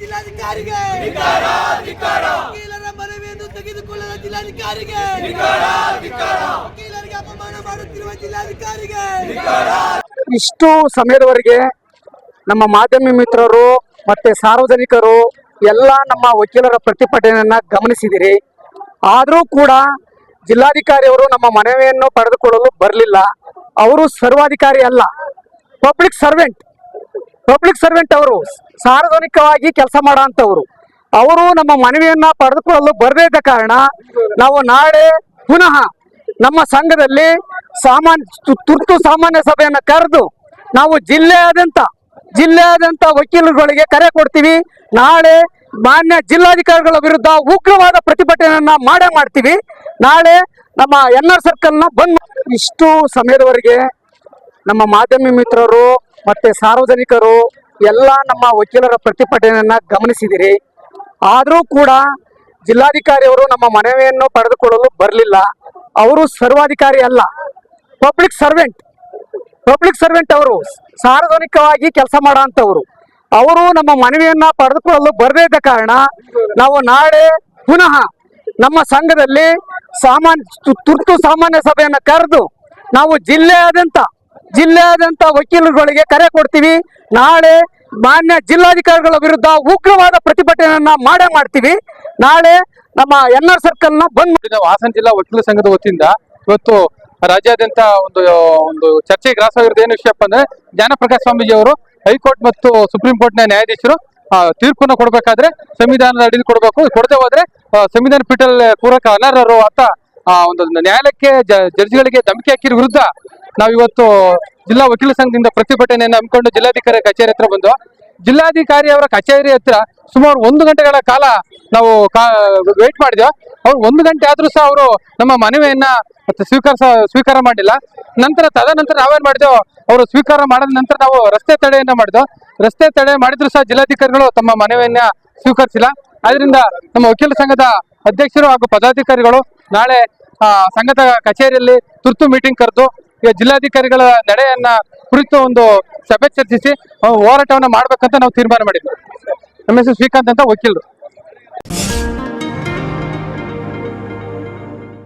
ಜಿಲ್ಲಾಧಿಕಾರಿಗೆ. ವಕೀಲರ ಮನವಿಯನ್ನು ತೆಗೆದುಕೊಳ್ಳದ ಜಿಲ್ಲಾಧಿಕಾರಿಗೆ. ವಕೀಲರಿಗೆ ಅಪಮಾನ ಮಾಡುತ್ತಿರುವ ಜಿಲ್ಲಾಧಿಕಾರಿಗೆ. ಇಷ್ಟು ಸಮಯದವರೆಗೆ ನಮ್ಮ ಮಾಧ್ಯಮ ಮಿತ್ರರು ಮತ್ತೆ ಸಾರ್ವಜನಿಕರು ಎಲ್ಲ ನಮ್ಮ ವಕೀಲರ ಪ್ರತಿಭಟನೆಯನ್ನ ಗಮನಿಸಿದಿರಿ. ಆದರೂ ಕೂಡ ಜಿಲ್ಲಾಧಿಕಾರಿಯವರು ನಮ್ಮ ಮನವಿಯನ್ನು ಪಡೆದುಕೊಳ್ಳಲು ಬರಲಿಲ್ಲ. ಅವರು ಸರ್ವಾಧಿಕಾರಿ ಅಲ್ಲ. Public servant. ಪಬ್ಲಿಕ್ ಸರ್ವೆಂಟ್ ಅವರು ಸಾರ್ವಜನಿಕವಾಗಿ ಕೆಲಸ ಮಾಡೋಂಥವ್ರು ಅವರು ನಮ್ಮ ಮನವಿಯನ್ನ ಪಡೆದುಕೊಳ್ಳಲು ಬರದೇ ಇದ್ದ ಕಾರಣ ನಾವು ನಾಳೆ ಪುನಃ ನಮ್ಮ ಸಂಘದಲ್ಲಿ ಸಾಮಾನ್ಯ ತುರ್ತು ಸಾಮಾನ್ಯ ಸಭೆಯನ್ನು ಕರೆದು ನಾವು ಜಿಲ್ಲೆಯಾದ್ಯಂತ ಜಿಲ್ಲೆಯಾದ್ಯಂತ ವಕೀಲರುಗಳಿಗೆ ಕರೆ ಕೊಡ್ತೀವಿ. ನಾಳೆ ಮಾನ್ಯ ಜಿಲ್ಲಾಧಿಕಾರಿಗಳ ವಿರುದ್ಧ ಉಗ್ರವಾದ ಪ್ರತಿಭಟನೆಯನ್ನ ಮಾಡೇ ಮಾಡ್ತೀವಿ. ನಾಳೆ ನಮ್ಮ ಎನ್ ಆರ್ ಸರ್ಕಲ್ನ ಬಂದ್ ಇಷ್ಟು ಸಮಯದವರೆಗೆ ನಮ್ಮ ಮಾಧ್ಯಮ ಮಿತ್ರರು ಮತ್ತೆ ಸಾರ್ವಜನಿಕರು ಎಲ್ಲ ನಮ್ಮ ವಕೀಲರ ಪ್ರತಿಭಟನೆಯನ್ನ ಗಮನಿಸಿದಿರಿ. ಆದರೂ ಕೂಡ ಜಿಲ್ಲಾಧಿಕಾರಿಯವರು ನಮ್ಮ ಮನವಿಯನ್ನು ಪಡೆದುಕೊಳ್ಳಲು ಬರಲಿಲ್ಲ. ಅವರು ಸರ್ವಾಧಿಕಾರಿ ಅಲ್ಲ, ಪಬ್ಲಿಕ್ ಸರ್ವೆಂಟ್. ಪಬ್ಲಿಕ್ ಸರ್ವೆಂಟ್ ಅವರು ಸಾರ್ವಜನಿಕವಾಗಿ ಕೆಲಸ ಮಾಡುವಂಥವರು ಅವರು ನಮ್ಮ ಮನವಿಯನ್ನ ಪಡೆದುಕೊಳ್ಳಲು ಬರದೇ ಇದ್ದ ಕಾರಣ ನಾವು ನಾಳೆ ಪುನಃ ನಮ್ಮ ಸಂಘದಲ್ಲಿ ಸಾಮಾನ್ಯ ತುರ್ತು ಸಾಮಾನ್ಯ ಸಭೆಯನ್ನು ಕರೆದು ನಾವು ಜಿಲ್ಲೆಯಾದ್ಯಂತ ಜಿಲ್ಲೆಯಾದ್ಯಂತ ವಕೀಲರುಗಳಿಗೆ ಕರೆ ಕೊಡ್ತೀವಿ. ನಾಳೆ ಮಾನ್ಯ ಜಿಲ್ಲಾಧಿಕಾರಿಗಳ ವಿರುದ್ಧ ಉಗ್ರವಾದ ಪ್ರತಿಭಟನೆಯನ್ನ ಮಾಡೇ ಮಾಡ್ತೀವಿ. ನಾಳೆ ನಮ್ಮ ಎನ್ ಆರ್ ಸರ್ಕಲ್ನ ಬಂದ್ ಮಾ- ನಾವು ಹಾಸನ ಜಿಲ್ಲಾ ವಕೀಲ ಸಂಘದ ವತಿಯಿಂದ ಇವತ್ತು ರಾಜ್ಯಾದ್ಯಂತ ಒಂದು ಒಂದು ಚರ್ಚೆಗೆ ಗ್ರಾಸವಾಗಿರೋದು ಏನು ವಿಷಯಪ್ಪ ಅಂದ್ರೆ ಜ್ಞಾನಪ್ರಕಾಶ್ ಸ್ವಾಮೀಜಿ ಅವರು ಹೈಕೋರ್ಟ್ ಮತ್ತು ಸುಪ್ರೀಂ ಕೋರ್ಟ್ನ ನ್ಯಾಯಾಧೀಶರು ಆ, ತೀರ್ಪನ್ನು ಕೊಡಬೇಕಾದ್ರೆ ಸಂವಿಧಾನದ ಅಡಿಯಲ್ಲಿ ಕೊಡಬೇಕು. ಕೊಡದೆ ಹೋದ್ರೆ ಸಂವಿಧಾನ ಪೀಠದಲ್ಲಿ ಪೂರಕ ಅನರ್ಹರು ಅಂತ ಒಂದು ನ್ಯಾಯಾಲಯಕ್ಕೆ ಜಡ್ಜಿಗಳಿಗೆ ಧಮಕಿ ಹಾಕಿರೋ ವಿರುದ್ಧ ನಾವು ಇವತ್ತು ಜಿಲ್ಲಾ ವಕೀಲ ಸಂಘದಿಂದ ಪ್ರತಿಭಟನೆಯನ್ನು ಹಮ್ಮಿಕೊಂಡು ಜಿಲ್ಲಾಧಿಕಾರಿ ಕಚೇರಿ ಹತ್ರ ಬಂದು, ಜಿಲ್ಲಾಧಿಕಾರಿ ಅವರ ಕಚೇರಿ ಹತ್ರ ಸುಮಾರು ಒಂದು ಗಂಟೆಗಳ ಕಾಲ ನಾವು ವೇಟ್ ಮಾಡಿದ್ವಿ. ಅವ್ರು ಒಂದು ಗಂಟೆ ಆದ್ರೂ ಸಹ ಅವರು ನಮ್ಮ ಮನವಿಯನ್ನ ಸ್ವೀಕಾರ ಸ್ವೀಕಾರ ಮಾಡಿಲ್ಲ. ನಂತರ ತದನಂತರ ನಾವೇನ್ ಮಾಡಿದೆವು, ಅವರು ಸ್ವೀಕಾರ ಮಾಡಿದ ನಂತರ ನಾವು ರಸ್ತೆ ತಡೆಯನ್ನ ಮಾಡಿದ್ವು. ರಸ್ತೆ ತಡೆ ಮಾಡಿದ್ರು ಸಹ ಜಿಲ್ಲಾಧಿಕಾರಿಗಳು ತಮ್ಮ ಮನವಿಯನ್ನ ಸ್ವೀಕರಿಸಿಲ್ಲ. ಆದ್ರಿಂದ ನಮ್ಮ ವಕೀಲ ಸಂಘದ ಅಧ್ಯಕ್ಷರು ಹಾಗೂ ಪದಾಧಿಕಾರಿಗಳು ನಾಳೆ ಸಂಘದ ಕಚೇರಿಯಲ್ಲಿ ತುರ್ತು ಮೀಟಿಂಗ್ ಕರೆದು ಜಿಲ್ಲಾಧಿಕಾರಿಗಳ ನಡೆಯನ್ನ ಕುರಿತು ಒಂದು ಸಭೆ ಚರ್ಚಿಸಿ ಹೋರಾಟವನ್ನ ಮಾಡ್ಬೇಕಂತ ನಾವು ತೀರ್ಮಾನ ಮಾಡಿದ್ವಿ. ನಮ್ಮ ಹೆಸರು ಶ್ರೀಕಾಂತ್ ಅಂತ ವಕೀಲರು.